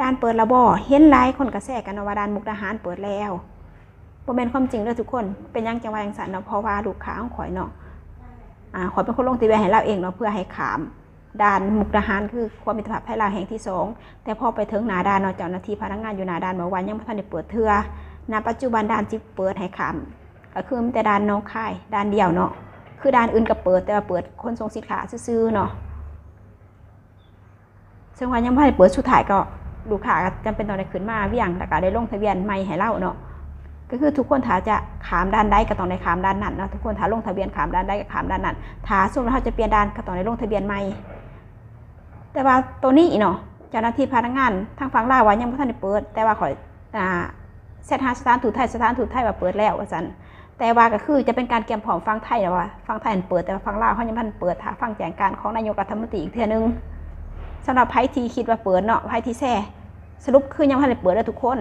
ด่านเปิดและบ่เห็นหลายคนกระแสกันว่าด่านมุกดาหารเปิดแล้วบ่แม่นความจริงเด้อทุกคน เป็นยังจังว่าจังซั่นเนาะเพราะว่าลูกค้าของข่อยเนาะอ่าข่อยเป็นคนลงทะเบียนให้เราเองเนาะเพื่อให้ขามด่านมุกดาหารคือความมิตรภาพไทยลาวแห่งที่สองแต่พอไปถึงหน้าด่านเนาะเจ้าหน้าที่พนักงานอยู่หน้าด่านบอว่ายังบ่ทันได้เปิดเทื่อณปัจจุบันด่านที่เปิดให้ขามก็คือมีแต่ด่านน้องคายด่านเดียวเนาะคือด่านอื่นก็เปิดแต่ว่าเปิดคนส่งสินค้าซื่อเนาะซึ่งว่ายังไม่ได้เปิดสุดท้ายก็ ลูกค้าก็จำเป็นต้องได้ขึ้นมาเวี่ยงแล้วก็ได้ลงทะเบียนใหม่ให้เล่าเนาะก็คือทุกคนถ้าจะขามด้านใดก็ต้องได้ขามด้านนั้นเนาะทุกคนถ้าลงทะเบียนขามด้านใดก็ขามด้านนั้นถ้าสมมติว่าเขาจะเปลี่ยนด้านก็ต้องได้ลงทะเบียนใหม่ แต่ว่าตัวนี้เนาะเจ้าหน้าที่พนักงานทางฝั่งลาวว่ายังไม่ทันได้เปิด แต่ว่าขอยอ่าเซตหาสถานทูตไทยสถานทูตไทยว่าเปิดแล้วว่าซั่นแต่ว่าก็คือจะเป็นการเตรียมพร้อมฟังไทยแล้วว่าฟังไทยมันเปิดแต่ว่าฟังลาวเขายังไม่ทันเปิดถ้าฟังแจ้งการของนายกรัฐมนตรีอีกเทื่อนึงสำหรับไพ่ที่คิดว่าเปิดเนาะไพ่ที่แซ่ สรุปคือยังไม่ทันได้เปิดเลยทุกคน